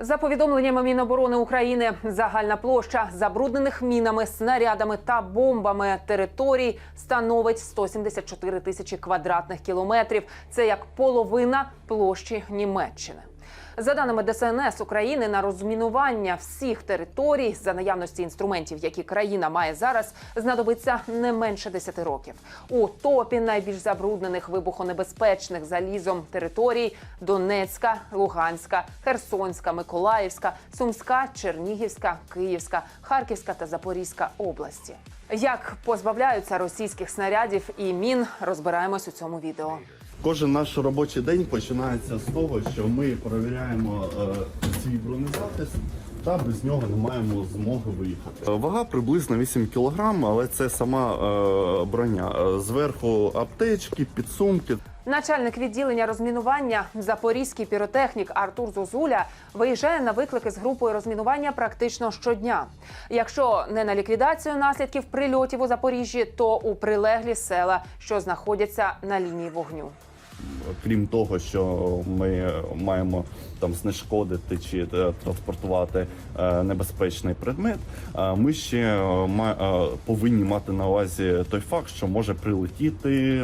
За повідомленнями Міноборони України, загальна площа забруднених мінами, снарядами та бомбами територій становить 174 тисячі квадратних кілометрів. Це як половина площі Німеччини. За даними ДСНС України, на розмінування всіх територій за наявності інструментів, які країна має зараз, знадобиться не менше 10 років. У топі найбільш забруднених вибухонебезпечних залізом територій Донецька, Луганська, Херсонська, Миколаївська, Сумська, Чернігівська, Київська, Харківська та Запорізька області. Як позбавляються російських снарядів і мін, розбираємось у цьому відео. Кожен наш робочий день починається з того, що ми перевіряємо е, свій бронезахист та без нього не маємо змоги виїхати. Е, Вага приблизно 8 кг, але це сама е, броня. Зверху аптечки, підсумки. Начальник відділення розмінування запорізький піротехнік Артур Зозуля виїжджає на виклики з групою розмінування практично щодня. Якщо не на ліквідацію наслідків прильотів у Запоріжжі, то у прилеглі села, що знаходяться на лінії вогню. Крім того, що ми маємо там знешкодити чи е, транспортувати е, небезпечний предмет, е, ми ще повинні мати на увазі той факт, що може прилетіти,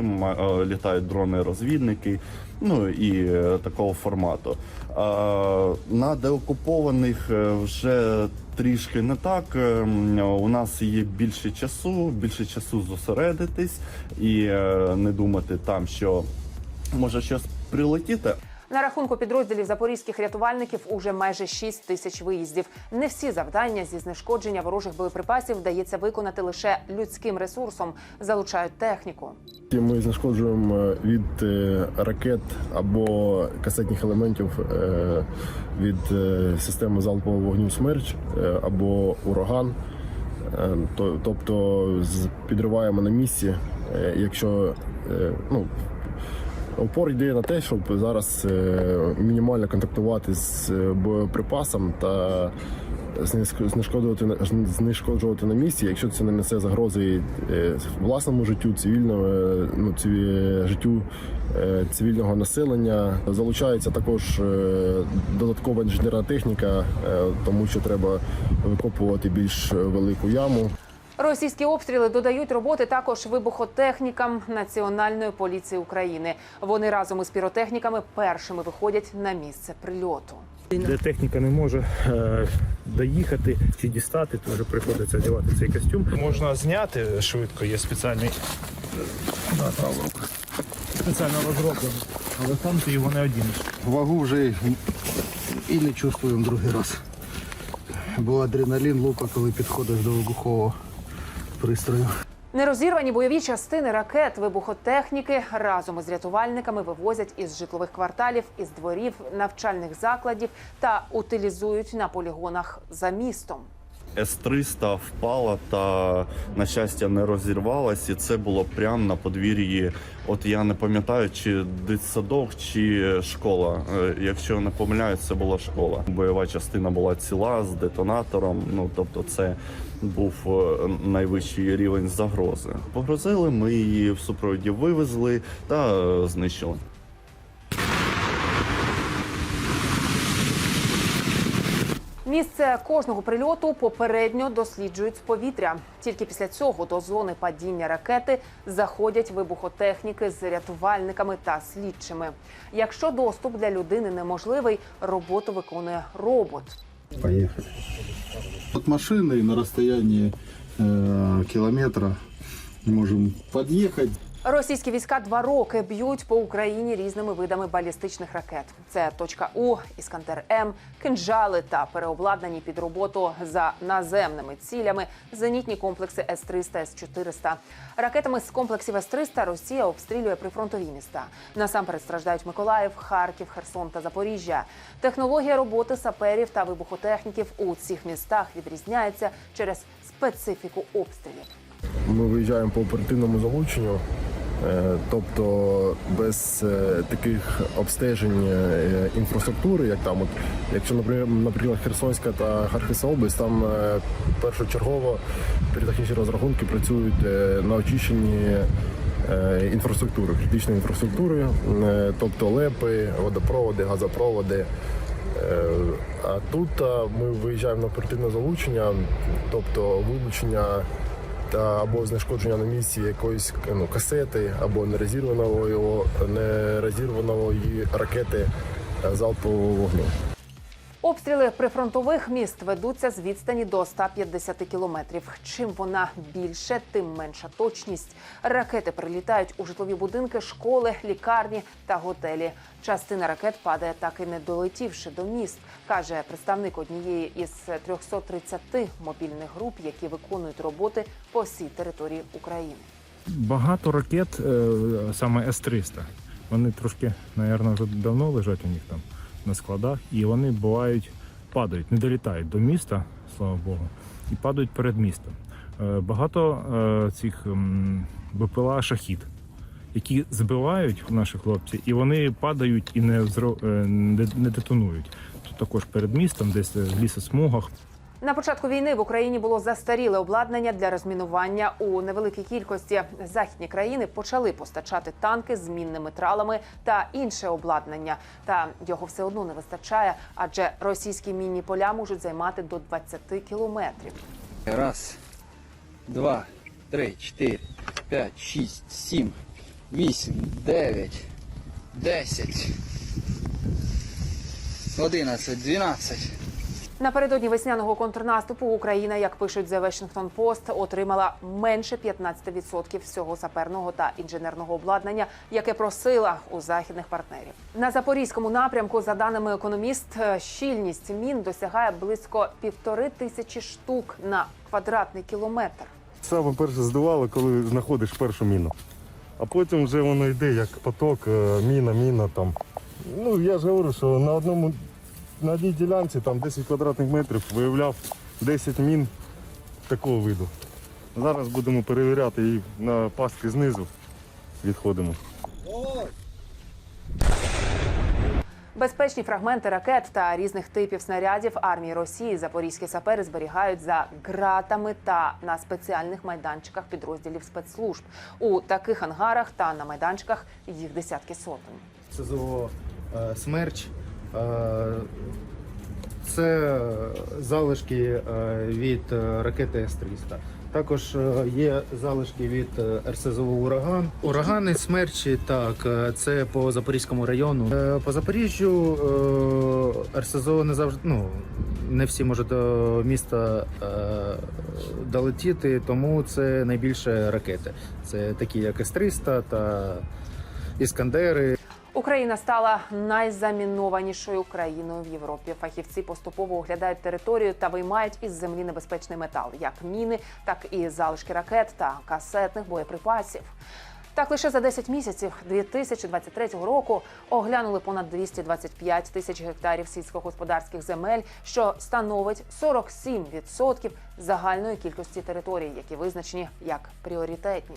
літають дрони-розвідники. Ну і такого формату. На деокупованих вже трішки не так. У нас є більше часу, більше часу зосередитись і не думати там, що може щось прилетіти. На рахунку підрозділів запорізьких рятувальників уже майже 6 тисяч виїздів. Не всі завдання зі знешкодження ворожих боєприпасів вдається виконати лише людським ресурсом. Залучають техніку. Ми знешкоджуємо е, від е, ракет або касетних елементів е, від системи залпового вогню смерч або ураган. Тобто з- підриваємо на місці, якщо ну, Опор йде на те, щоб зараз е, мінімально контактувати з е, боєприпасом та знешк- знешкоджувати, знешкоджувати на місці, якщо це не несе загрози е, власному життю, цивільному, е, ну, циві- життю цивільного населення. Залучається також додаткова інженерна техніка, тому що треба викопувати більш велику яму. Російські обстріли додають роботи також вибухотехнікам Національної поліції України. Вони разом із піротехніками першими виходять на місце прильоту. де техніка не може е, доїхати чи дістати, то вже приходиться одягати цей костюм. Можна зняти швидко, є спеціальний да, спеціально розроблений, але там ти його не одінеш. Вагу вже і не чувствуємо другий раз. Бо адреналін лупа, коли підходиш до вибухового пристрою. Нерозірвані бойові частини ракет вибухотехніки разом із рятувальниками вивозять із житлових кварталів, із дворів, навчальних закладів та утилізують на полігонах за містом. С-300 впала та, на щастя, не розірвалась, і це було прямо на подвір'ї. От я не пам'ятаю, чи дитсадок, чи школа. Е, Якщо не помиляюсь, це була школа. Бойова частина була ціла з детонатором. Ну тобто, це був е, найвищий рівень загрози. Погрозили, ми її в супроводі вивезли та е, знищили. Місце кожного прильоту попередньо досліджують з повітря. Тільки після цього до зони падіння ракети заходять вибухотехніки з рятувальниками та слідчими. Якщо доступ для людини неможливий, роботу виконує робот. Поїхали. От машини на розстоянні е, кілометра можемо під'їхати. Російські війська два роки б'ють по Україні різними видами балістичних ракет. Це точка У, Іскандер М, кинжали та переобладнані під роботу за наземними цілями зенітні комплекси С-300, С-400. Ракетами з комплексів С-300 Росія обстрілює прифронтові міста. Насамперед страждають Миколаїв, Харків, Херсон та Запоріжжя. Технологія роботи саперів та вибухотехніків у цих містах відрізняється через специфіку обстрілів. Ми виїжджаємо по оперативному залученню, тобто без е, таких обстежень е, інфраструктури, як там, от, якщо, наприклад, Херсонська та Харківська область, там е, першочергово піротехнічні розрахунки працюють е, на очищенні е, інфраструктури, критичної інфраструктури, е, тобто лепи, водопроводи, газопроводи. Е, А тут ми виїжджаємо на оперативне залучення, тобто вилучення або знешкодження на місці якоїсь ну, касети або нерозірваного нерозірваної ракети е, залпового вогню. Обстріли прифронтових міст ведуться з відстані до 150 кілометрів. Чим вона більше, тим менша точність. Ракети прилітають у житлові будинки, школи, лікарні та готелі. Частина ракет падає, так і не долетівши до міст, каже представник однієї із 330 мобільних груп, які виконують роботи по всій території України. Багато ракет, е, саме С-300. Вони трошки, мабуть, вже давно лежать у них там на складах, і вони бувають, падають, не долітають до міста, слава Богу, і падають перед містом. Е, Багато е, цих БПЛА шахід, які збивають наші хлопці, і вони падають і не, е, не не детонують. Тут також перед містом, десь в лісосмугах. На початку війни в Україні було застаріле обладнання для розмінування у невеликій кількості. Західні країни почали постачати танки з мінними тралами та інше обладнання. Та його все одно не вистачає, адже російські мінні поля можуть займати до 20 кілометрів. Раз, два, три, чотири, п'ять, шість, сім, вісім, дев'ять, десять, одинадцять, дванадцять. Напередодні весняного контрнаступу Україна, як пишуть The Washington Post, отримала менше 15% всього саперного та інженерного обладнання, яке просила у західних партнерів. На запорізькому напрямку, за даними економіст, е, щільність мін досягає близько півтори тисячі штук на квадратний кілометр. Саме перше здивало, коли знаходиш першу міну. А потім вже воно йде як поток, е, міна, міна там. Ну, я ж говорю, що на одному на одній ділянці там 10 квадратних метрів виявляв 10 мін такого виду. Зараз будемо перевіряти і на пастки знизу відходимо. Безпечні фрагменти ракет та різних типів снарядів армії Росії запорізькі сапери зберігають за ґратами та на спеціальних майданчиках підрозділів спецслужб. У таких ангарах та на майданчиках їх десятки сотень. СЗО е, Смерч. Е, Це залишки е, від е, ракети С-300. Також є залишки від РСЗО Ураган. Урагани смерчі, так, це по Запорізькому району. По Запоріжжю РСЗО не завжди ну, не всі можуть до міста долетіти, тому це найбільше ракети. Це такі, як С-300 та Іскандери. Україна стала найзамінованішою країною в Європі. Фахівці поступово оглядають територію та виймають із землі небезпечний метал, як міни, так і залишки ракет та касетних боєприпасів. Так, лише за 10 місяців 2023 року оглянули понад 225 тисяч гектарів сільськогосподарських земель, що становить 47% загальної кількості територій, які визначені як пріоритетні.